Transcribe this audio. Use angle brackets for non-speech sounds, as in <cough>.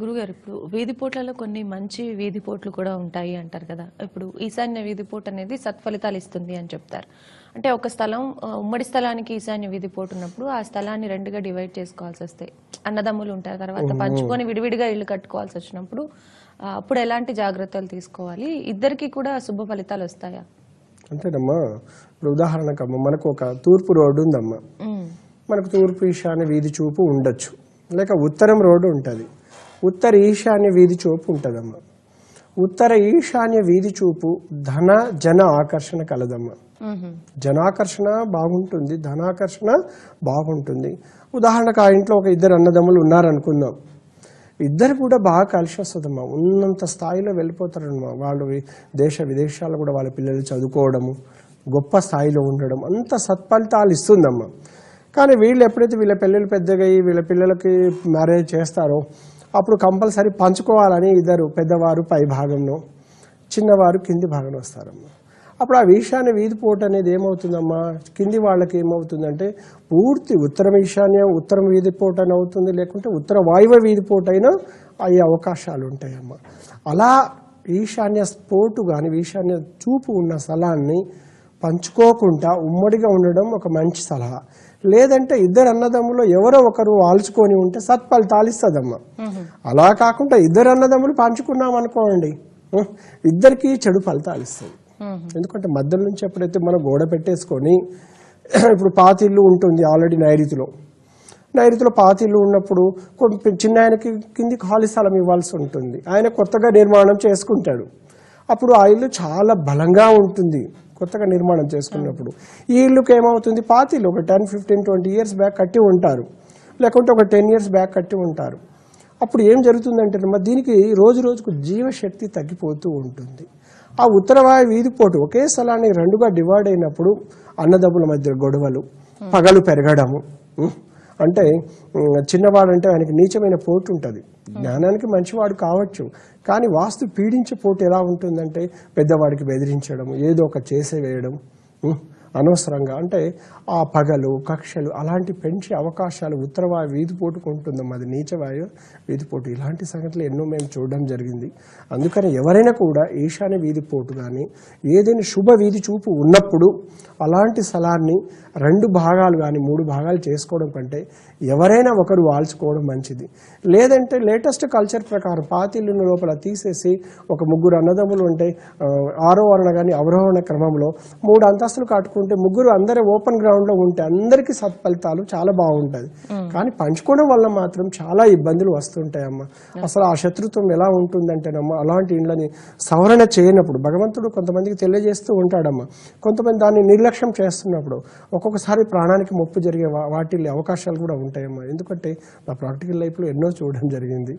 గురుగారు ఇప్పుడు వీధి పోట్లలో కొన్ని మంచి వీధి పోట్లు కూడా ఉంటాయి అంటారు కదా. ఇప్పుడు ఈశాన్య వీధి పోటు అనేది సత్ఫలితాలు ఇస్తుంది అని చెప్తారు. అంటే ఒక స్థలం ఉమ్మడి స్థలానికి ఈశాన్య వీధి పోటు ఉన్నప్పుడు ఆ స్థలాన్ని రెండుగా డివైడ్ చేసుకోవాల్సి వస్తాయి అన్నదమ్ములు ఉంటారు తర్వాత పంచుకొని విడివిడిగా ఇల్లు కట్టుకోవాల్సి వచ్చినప్పుడు అప్పుడు ఎలాంటి జాగ్రత్తలు తీసుకోవాలి? ఇద్దరికి కూడా శుభ ఫలితాలు వస్తాయా? అంతేనమ్మా. ఇప్పుడు ఉదాహరణకమ్మా మనకు ఒక తూర్పు రోడ్డు ఉందమ్మా. మనకు తూర్పు ఈశాన్య వీధి చూపు ఉండొచ్చు. లేక ఉత్తరం రోడ్డు ఉంటుంది. ఉత్తర ఈశాన్య వీధి చూపు ఉంటుందమ్మా. ఉత్తర ఈశాన్య వీధి చూపు ధన జన ఆకర్షణ కలదమ్మా. జనాకర్షణ బాగుంటుంది ధనాకర్షణ బాగుంటుంది. ఉదాహరణకు ఆ ఇంట్లో ఒక ఇద్దరు అన్నదమ్ములు ఉన్నారనుకుందాం. ఇద్దరు కూడా బాగా కలిసి వస్తుందమ్మా. ఉన్నంత స్థాయిలో వెళ్ళిపోతారమ్మా వాళ్ళు దేశ విదేశాల్లో కూడా వాళ్ళ పిల్లలు చదువుకోవడము గొప్ప స్థాయిలో ఉండడం అంత సత్ఫలితాలు ఇస్తుందమ్మా. కానీ వీళ్ళు ఎప్పుడైతే వీళ్ళ పిల్లలు పెద్దగా వీళ్ళ పిల్లలకి మ్యారేజ్ చేస్తారో అప్పుడు కంపల్సరీ పంచుకోవాలని ఇద్దరు పెద్దవారు పై భాగంలో చిన్నవారు కింది భాగంలో వస్తారమ్మా. అప్పుడు ఆ ఈశాన్య వీధిపోటు అనేది ఏమవుతుందమ్మా? కింది వాళ్ళకి ఏమవుతుందంటే పూర్తి ఉత్తరం ఈశాన్యం ఉత్తరం వీధిపోటు అని అవుతుంది లేకుంటే ఉత్తర వాయువ వీధిపోటు అయినా అయ్యే అవకాశాలు ఉంటాయమ్మా. అలా ఈశాన్య స్పోటు కానీ ఈశాన్య చూపు ఉన్న స్థలాన్ని పంచుకోకుండా ఉమ్మడిగా ఉండడం ఒక మంచి సలహా. లేదంటే ఇద్దరు అన్నదమ్ములు ఎవరో ఒకరు వాల్చుకొని ఉంటే సత్ఫలితాలు ఇస్తుందమ్మా అలా కాకుండా ఇద్దరు అన్నదమ్ములు పంచుకున్నాం అనుకోండి ఇద్దరికి చెడు ఫలితాలు ఇస్తుంది ఎందుకంటే మధ్యలో నుంచి ఎప్పుడైతే మనం గోడ పెట్టేసుకొని <clears throat> ఇప్పుడు పాతిల్లు ఉంటుంది ఆల్రెడీ నైరుతిలో. నైరుతిలో పాతిల్లు ఉన్నప్పుడు చిన్న ఆయనకి కింది ఖాళీ స్థలం ఇవ్వాల్సి ఉంటుంది. ఆయన కొత్తగా నిర్మాణం చేసుకుంటాడు. అప్పుడు ఆ ఇల్లు చాలా బలంగా ఉంటుంది. కొత్తగా నిర్మాణం చేసుకున్నప్పుడు. ఈ ఇల్లుకి ఏమవుతుంది? పాతిలు ఒక ten fifteen twenty years back కట్టి ఉంటారు. లేకుంటే ఒక టెన్ ఇయర్స్ బ్యాక్ కట్టి ఉంటారు. అప్పుడు ఏం జరుగుతుందంటే దీనికి రోజు రోజుకు జీవశక్తి తగ్గిపోతూ ఉంటుంది. ఆ ఉత్తరవాయు వీధిపోటు ఒకే స్థలాన్ని రెండుగా డివైడ్ అయినప్పుడు అన్నదమ్ముల మధ్య గొడవలు పగలు పెరగడము అంటే చిన్నవాడంటే ఆయనకి నీచమైన పోటు ఉంటుంది జ్ఞానానికి మంచివాడు కావచ్చు. కానీ వాస్తు పీడించే పోటు ఎలా ఉంటుందంటే పెద్దవాడికి బెదిరించడం ఏదో ఒక చేసే వేయడం అనవసరంగా అంటే ఆ పగలు కక్షలు అలాంటి పెంచే అవకాశాలు ఉత్తరవాయు వీధిపోటుకు ఉంటుందమ్మా అది నీచవాయు వీధిపోటు ఇలాంటి సంగతులు ఎన్నో మేము చూడడం జరిగింది. అందుకని ఎవరైనా కూడా ఈశాన్య వీధిపోటు కానీ ఏదైనా శుభ వీధి చూపు ఉన్నప్పుడు అలాంటి స్థలాన్ని రెండు భాగాలు కానీ మూడు భాగాలు చేసుకోవడం కంటే ఎవరైనా ఒకరు వాల్చుకోవడం మంచిది. లేదంటే లేటెస్ట్ కల్చర్ ప్రకారం పాతిల్లున్న లోపల తీసేసి ఒక ముగ్గురు అన్నదమ్ములు ఉంటే ఆ, ఆరోహణ కానీ అవరోహణ క్రమంలో మూడు అంతస్తులు కట్టుకుంటే ముగ్గురు అందరూ ఓపెన్ గ్రౌండ్లో ఉంటే అందరికీ సత్ఫలితాలు చాలా బాగుంటది. కానీ పంచుకోవడం వల్ల మాత్రం చాలా ఇబ్బందులు వస్తుంటాయమ్మా. అసలు ఆ శత్రుత్వం ఎలా ఉంటుందంటేనమ్మా అలాంటి ఇండ్లని సవరణ చేయనప్పుడు భగవంతుడు కొంతమందికి తెలియజేస్తూ ఉంటాడమ్మా. కొంతమంది దాన్ని నిర్లక్ష్యం చేస్తున్నప్పుడు ఒక్కొక్కసారి ప్రాణానికి ముప్పు జరిగే వాటి అవకాశాలు కూడా ఉంటాయమ్మా. ఎందుకంటే నా ప్రాక్టికల్ లైఫ్లో ఎన్నో చూడడం జరిగింది.